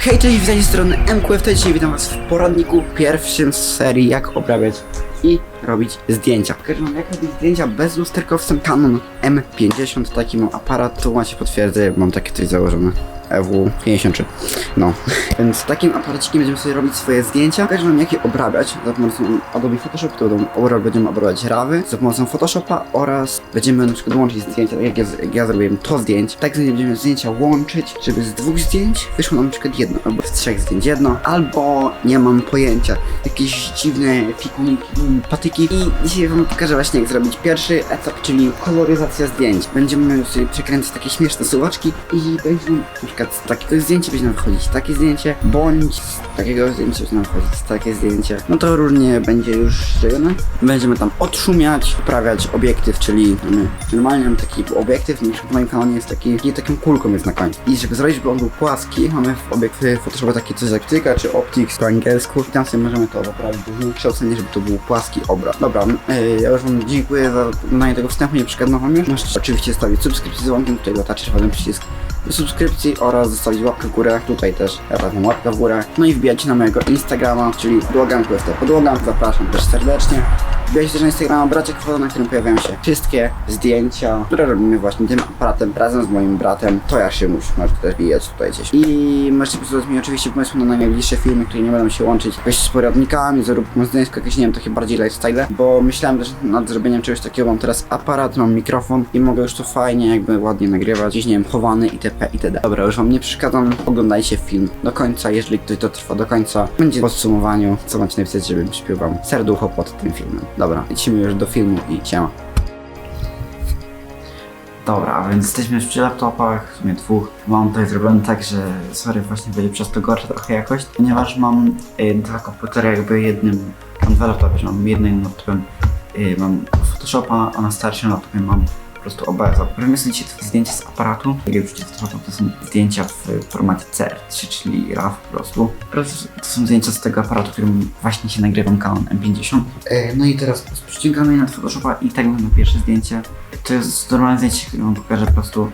Hej, cześć, witajcie z strony MQFT. Dzisiaj witam was w poradniku pierwszym z serii jak obrabiać i robić zdjęcia. Pokażę wam jak robić zdjęcia bez lusterkowcem Canon M50. Taki mam aparat, tu macie potwierdzę, mam takie coś założone. EW53. No, więc takim aparacikiem będziemy sobie robić swoje zdjęcia. Pokażę wam jak je obrabiać za pomocą Adobe Photoshop, to obra- będziemy obrabiać rawy za pomocą Photoshopa oraz będziemy na przykład łączyć zdjęcia, tak jak ja, jak ja zrobiłem to zdjęcie. Tak będziemy zdjęcia łączyć, żeby z dwóch zdjęć wyszło nam na przykład jedno, albo z trzech zdjęć jedno, albo nie mam pojęcia. Jakieś dziwne fikuniki, patyki i dzisiaj wam pokażę właśnie jak zrobić pierwszy etap, czyli koloryzacja zdjęć. Będziemy sobie przekręcać takie śmieszne suwaczki i będzie nam na przykład z takiego zdjęcia będzie nam wychodzić takie zdjęcie, bądź z takiego zdjęcia będzie nam wychodzić takie zdjęcie. No to różnie będzie już zrobione. Będziemy tam odszumiać, poprawiać obiektyw, czyli mamy, normalnie taki obiektyw, niż w moim kanonie jest taki, i taką kulką jest na końcu. I żeby zrobić, żeby on był płaski, mamy w obiektywie Photoshopie takie coś jak tyka, czy optics po angielsku. I tam sobie możemy to poprawić do wykształcenia, żeby to był płaski obraz. Dobra, yy, ja już wam dziękuję za oglądanie tego wstępu, nie przeszkadzam wam już. Możecie oczywiście stawić subskrypcję z dzwonkiem, tutaj lata czerwony przycisk do subskrypcji oraz zostawić łapkę w górę, tutaj też tam łapkę w górę. No i wbijajcie na mojego Instagrama, czyli podłoga QFT Podłoga, zapraszam też serdecznie. Wbijajcie też na Instagrama Bracia Kwota, na którym pojawiają się wszystkie zdjęcia, które robimy właśnie tym aparatem razem z moim bratem. To ja się muszę, możecie też wbijać tutaj gdzieś. I możecie posłuchać mi oczywiście pomysłu na najbliższe filmy, które nie będą się łączyć jakoś z poradnikami, z róbką zdjęć, jakieś nie wiem, takie bardziej lifestyle, bo myślałem też nad zrobieniem czegoś takiego, mam teraz aparat, mam mikrofon i mogę już to fajnie, jakby ładnie nagrywać, gdzieś nie wiem, chowany itp. itd. Dobra, już wam nie przeszkadzam, oglądajcie film do końca, jeżeli ktoś to trwa do końca, będzie w podsumowaniu, co macie napisać, żebym śpił wam serducho pod tym filmem. Dobra, lecimy już do filmu i siema. Dobra, a więc jesteśmy już przy laptopach, w sumie dwóch. Mam tutaj zrobione tak, że sorry, właśnie będzie przez to gorsza trochę jakość, ponieważ mam y, dwa komputery jakby jednym, mam dwa laptopy, że mam jednym laptopem y, mam Photoshopa, a na starszym laptopie mam prostu OBS. Robimy sobie zdjęcia z aparatu. Jak Photoshop to są zdjęcia w formacie CR3, czyli RAW po prostu. To są zdjęcia z tego aparatu, którym właśnie się nagrywam Canon M50. E, No i teraz przyciągamy je na Photoshopa i tak wygląda pierwsze zdjęcie. To jest normalne zdjęcie, które wam pokażę po prostu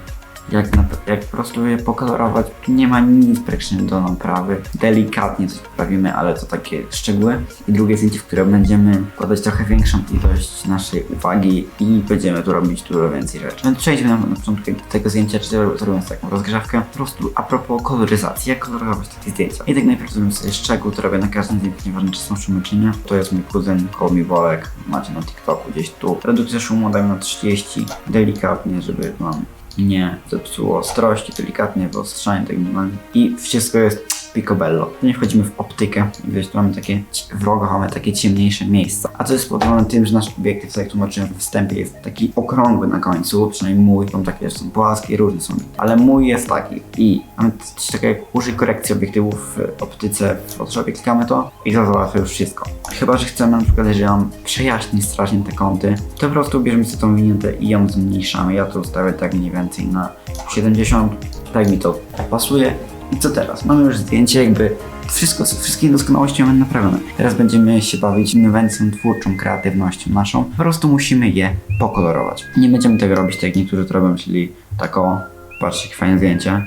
jak, na, jak po prostu je pokolorować. Nie ma nic praktycznie do naprawy. Delikatnie coś poprawimy, ale to takie szczegóły. I drugie zdjęcie, w które będziemy wkładać trochę większą ilość naszej uwagi i będziemy tu robić dużo więcej rzeczy. Więc przejdźmy na, na początku tego zdjęcia, czy robiąc taką rozgrzewkę. Po prostu a propos koloryzacji, jak kolorować takie zdjęcia. I tak najpierw zrobimy sobie szczegół, to robię na każdym zdjęciu, nieważne czy są szumy czy nie. To jest mój kuzyn, koło mi Wolek, macie na TikToku gdzieś tu. Redukcję szumu dajmy na 30, delikatnie, żeby mam nie zepsuło ostrości, delikatnie wyostrzanie tak normalnie. I wszystko jest picobello. Nie wchodzimy w optykę, gdzieś tu mamy takie w rogach mamy takie ciemniejsze miejsca. A to jest spowodowane tym, że nasz obiektyw, tak jak tłumaczyłem w wstępie, jest taki okrągły na końcu, przynajmniej mój, są takie, są płaskie, różne są, ale mój jest taki. I mamy coś takiego jak użyj korekcji obiektywów w optyce w Photoshopie, klikamy to i to załatwia już wszystko. Chyba, że chcemy na przykład, jeżeli mam przejaśnić strasznie te kąty, to po prostu bierzemy sobie tą winiętę i ją zmniejszamy. Ja to ustawię tak mniej więcej na 70, tak mi to pasuje. I co teraz? Mamy już zdjęcie, jakby wszystko, wszystkie doskonałości mamy naprawione. Teraz będziemy się bawić inwencją twórczą, kreatywnością naszą. Po prostu musimy je pokolorować. Nie będziemy tego robić tak jak niektórzy to robią, czyli taką, patrzcie fajne zdjęcie,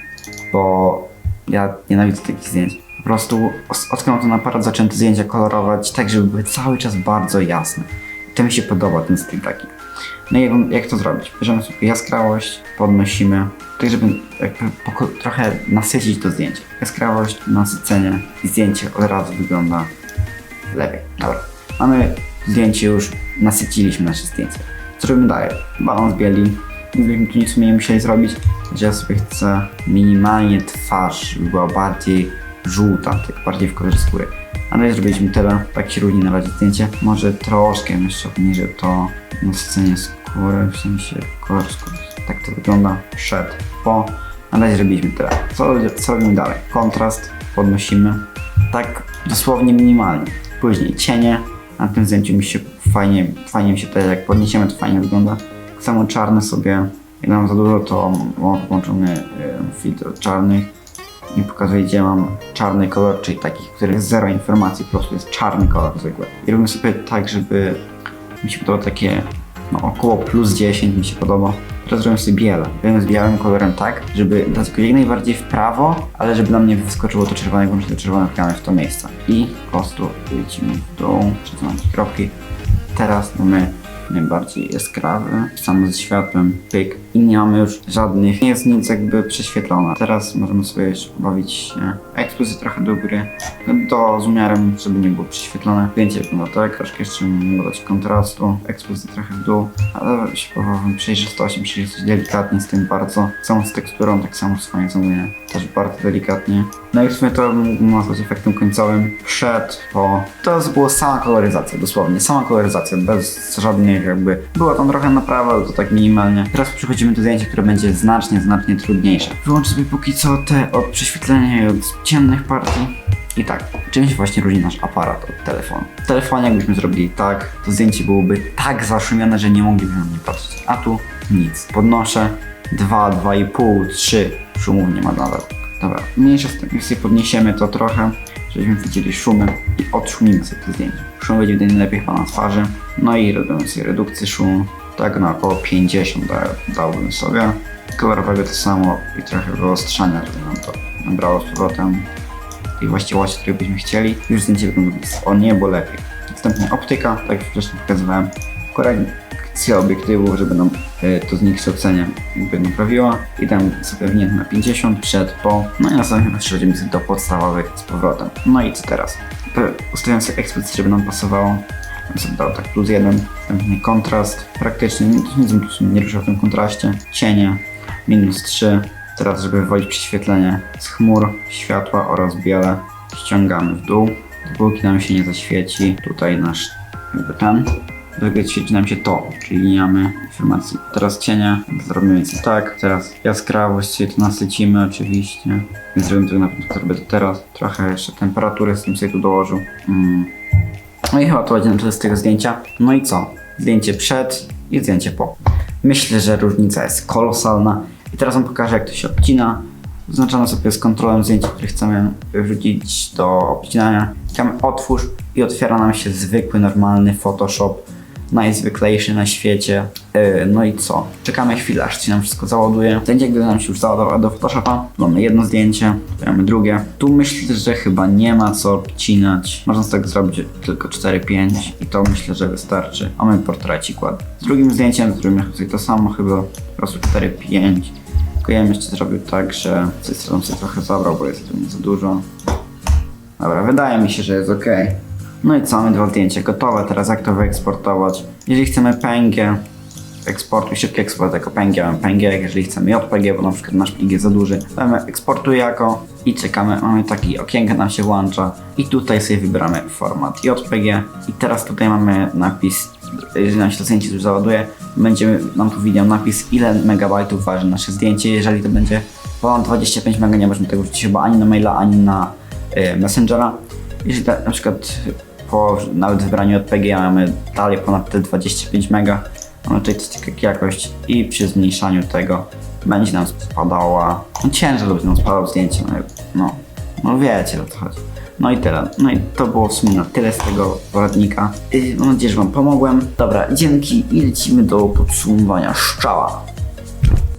bo ja nienawidzę takich zdjęć. Po prostu os- odkąd ten aparat zacząłem te zdjęcia kolorować tak, żeby były cały czas bardzo jasne. To mi się podoba ten styl taki. No i jak, jak to zrobić? Bierzemy sobie jaskrawość, podnosimy, tak żeby trochę nasycić to zdjęcie. Jaskrawość, nasycenie i zdjęcie od razu wygląda lepiej. Dobra. Mamy zdjęcie już, nasyciliśmy nasze zdjęcie. Co robimy dalej? Balans bieli. Nie byśmy tu nic nie musieli zrobić, że ja sobie chcę minimalnie twarz, żeby była bardziej żółta, tak bardziej w kolorze skóry. Ale zrobiliśmy tyle, tak się różni na razie zdjęcie. Może troszkę jeszcze obniżę to nasycenie skóry, w sensie kolor skóry. Tak to wygląda przed, po. Na razie zrobiliśmy tyle. Co, co robimy dalej? Kontrast podnosimy, tak dosłownie minimalnie. Później cienie. Na tym zdjęciu mi się fajnie, fajnie mi się to jak podniesiemy, to fajnie wygląda. Tak samo czarne sobie, jak mam za dużo, to mam włączony y, filtr czarnych i pokazuje, gdzie mam czarny kolor, czyli taki, który jest zero informacji, po prostu jest czarny kolor zwykły. I robimy sobie tak, żeby mi się podoba takie no, około plus 10 mi się podoba. Teraz zrobię sobie biele. Zrobię z białym kolorem tak, żeby dać go jak najbardziej w prawo, ale żeby nam nie wyskoczyło to czerwone, włączyć to czerwone, wkładamy w to miejsce. I po prostu lecimy w dół, jakieś kropki. Teraz mamy najbardziej jaskrawy, sam ze światłem, pyk. I nie mamy już żadnych, nie jest nic jakby prześwietlone. Teraz możemy sobie jeszcze pobawić się ekspozycję trochę do góry, do z umiarem, żeby nie było prześwietlone. Zdjęcie wygląda tak, troszkę jeszcze mogę dać kontrastu, ekspozycję trochę w dół, ale się powiem przejrzystością, przejrzystość delikatnie z tym bardzo. Samo z teksturą, tak samo swoje zamówienie, też bardzo delikatnie. No i w sumie to mógłbym nazwać efektem końcowym. Przed, po. To była sama koloryzacja, dosłownie. Sama koloryzacja, bez jakby. Była tam trochę naprawa, ale to tak minimalnie. Teraz przechodzimy do zdjęcia, które będzie znacznie, znacznie trudniejsze. Wyłączę sobie póki co te od prześwietlenia i od ciemnych partii. I tak, czym się właśnie różni nasz aparat od telefonu? W telefonie jakbyśmy zrobili tak, to zdjęcie byłoby tak zaszumione, że nie moglibyśmy na nie patrzeć. A tu nic. Podnoszę 2, 2,5, 3. Szumów nie ma nawet. Dobra, mniejsza z tym, sobie podniesiemy to trochę, żebyśmy widzieli szumy i odszumimy sobie te zdjęcia. Szum będzie wtedy najlepiej chyba na twarzy. No i robimy sobie redukcję szumu, tak na około 50 da, dałbym sobie. Kolorowego to samo i trochę wyostrzania, żeby nam to nabrało z powrotem i właściwości, które byśmy chcieli. Już zdjęcie wygląda o niebo lepiej. Następnie optyka, tak jak wcześniej pokazywałem. Korekcja obiektywu, żeby nam e, to zniekształcenie jakby naprawiła. I tam winięty na 50 przed, po. No i następnie przechodzimy do podstawowych z powrotem. No i co teraz? Ustawiam sobie ekspozycję, żeby nam pasowało. Dał tak plus jeden, następnie kontrast. Praktycznie nic, nie rusza w tym kontraście. Cienie, minus 3. Teraz, żeby wywalić prześwietlenie z chmur, światła oraz biele, ściągamy w dół. Dopóki nam się nie zaświeci, tutaj nasz jakby ten, dopóki świeci nam się to, czyli nie mamy informacji. Teraz cienie, zrobimy tak, teraz jaskrawość sobie tu nasycimy oczywiście, więc zrobimy na pewno zrobię to teraz. Trochę jeszcze temperatury z tym sobie tu dołożył. Mm. No i chyba to będzie na tyle z tego zdjęcia. No i co? Zdjęcie przed i zdjęcie po. Myślę, że różnica jest kolosalna. I teraz wam pokażę, jak to się odcina. Zaznaczamy sobie z kontrolą zdjęcia, które chcemy wrzucić do obcinania. Klikamy otwórz i otwiera nam się zwykły, normalny Photoshop. Najzwyklejszy na świecie. Yy, no i co? Czekamy chwilę, aż się nam wszystko załaduje. Zdjęcie, gdy nam się już załadowało do Photoshopa, mamy jedno zdjęcie, mamy drugie. Tu myślę, że chyba nie ma co obcinać. Można z tego zrobić tylko 4-5 i to myślę, że wystarczy. Mamy portrecik ładny. Z drugim zdjęciem zrobimy sobie to samo, chyba po prostu 4-5. Tylko ja bym jeszcze zrobił tak, że z tej strony sobie trochę zabrał, bo jest tu nie za dużo. Dobra, wydaje mi się, że jest ok. No i co, mamy dwa zdjęcia gotowe, teraz jak to wyeksportować? Jeżeli chcemy PNG, eksportuj, szybki eksport jako PNG, mamy PNG, jeżeli chcemy JPG, bo na przykład nasz plik jest za duży, damy eksportuj jako i czekamy, mamy taki okienko nam się włącza i tutaj sobie wybieramy format JPG i teraz tutaj mamy napis, jeżeli nam się to zdjęcie już załaduje, będzie nam tu widział napis ile megabajtów waży nasze zdjęcie, jeżeli to będzie ponad 25 mega, nie możemy tego wrzucić chyba ani na maila, ani na y, Messengera. Jeśli ta, na przykład po nawet wybraniu JPG mamy dalej ponad te 25 mega, mamy tutaj coś takiego jak jakość i przy zmniejszaniu tego będzie nam spadała, no ciężar będzie nam spadał zdjęcie, no, no, no wiecie o co chodzi. No i tyle. No i to było w sumie na tyle z tego poradnika. Yy, mam nadzieję, że Wam pomogłem. Dobra, dzięki i lecimy do podsumowania. Szczała!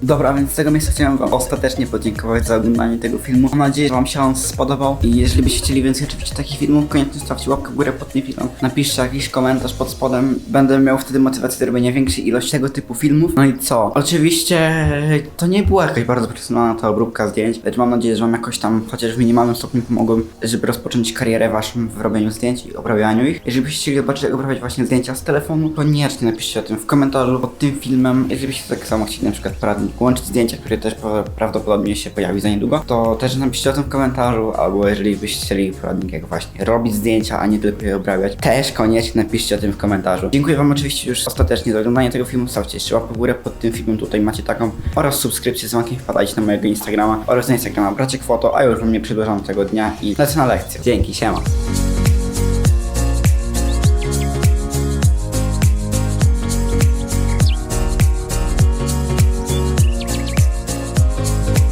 Dobra, więc z tego miejsca chciałem Wam ostatecznie podziękować za oglądanie tego filmu. Mam nadzieję, że Wam się on spodobał i jeżeli byście chcieli więcej oczywiście takich filmów, koniecznie stawcie łapkę w górę pod tym filmem. Napiszcie jakiś komentarz pod spodem. Będę miał wtedy motywację do robienia większej ilości tego typu filmów. No i co? Oczywiście to nie była jakaś bardzo profesjonalna ta obróbka zdjęć, lecz mam nadzieję, że Wam jakoś tam chociaż w minimalnym stopniu pomogłem, żeby rozpocząć karierę Waszą w robieniu zdjęć i obrabianiu ich. Jeżeli byście chcieli zobaczyć, jak obrabiać właśnie zdjęcia z telefonu, koniecznie napiszcie o tym w komentarzu pod tym filmem. Jeżeli byście tak samo chcieli na przykład poradnik łączyć zdjęcia, które też pra- prawdopodobnie się pojawi za niedługo, to też napiszcie o tym w komentarzu, albo jeżeli byście chcieli poradnik jak właśnie robić zdjęcia, a nie tylko je obrabiać, też koniecznie napiszcie o tym w komentarzu. Dziękuję Wam oczywiście już ostatecznie za oglądanie tego filmu, stawcie jeszcze łapkę w górę pod tym filmem, tutaj macie taką, oraz subskrypcję z dzwonkiem, wpadajcie na mojego Instagrama oraz na Instagrama Braciek Foto, a już Wam nie przedłużam tego dnia i lecę na lekcję. Dzięki, siema.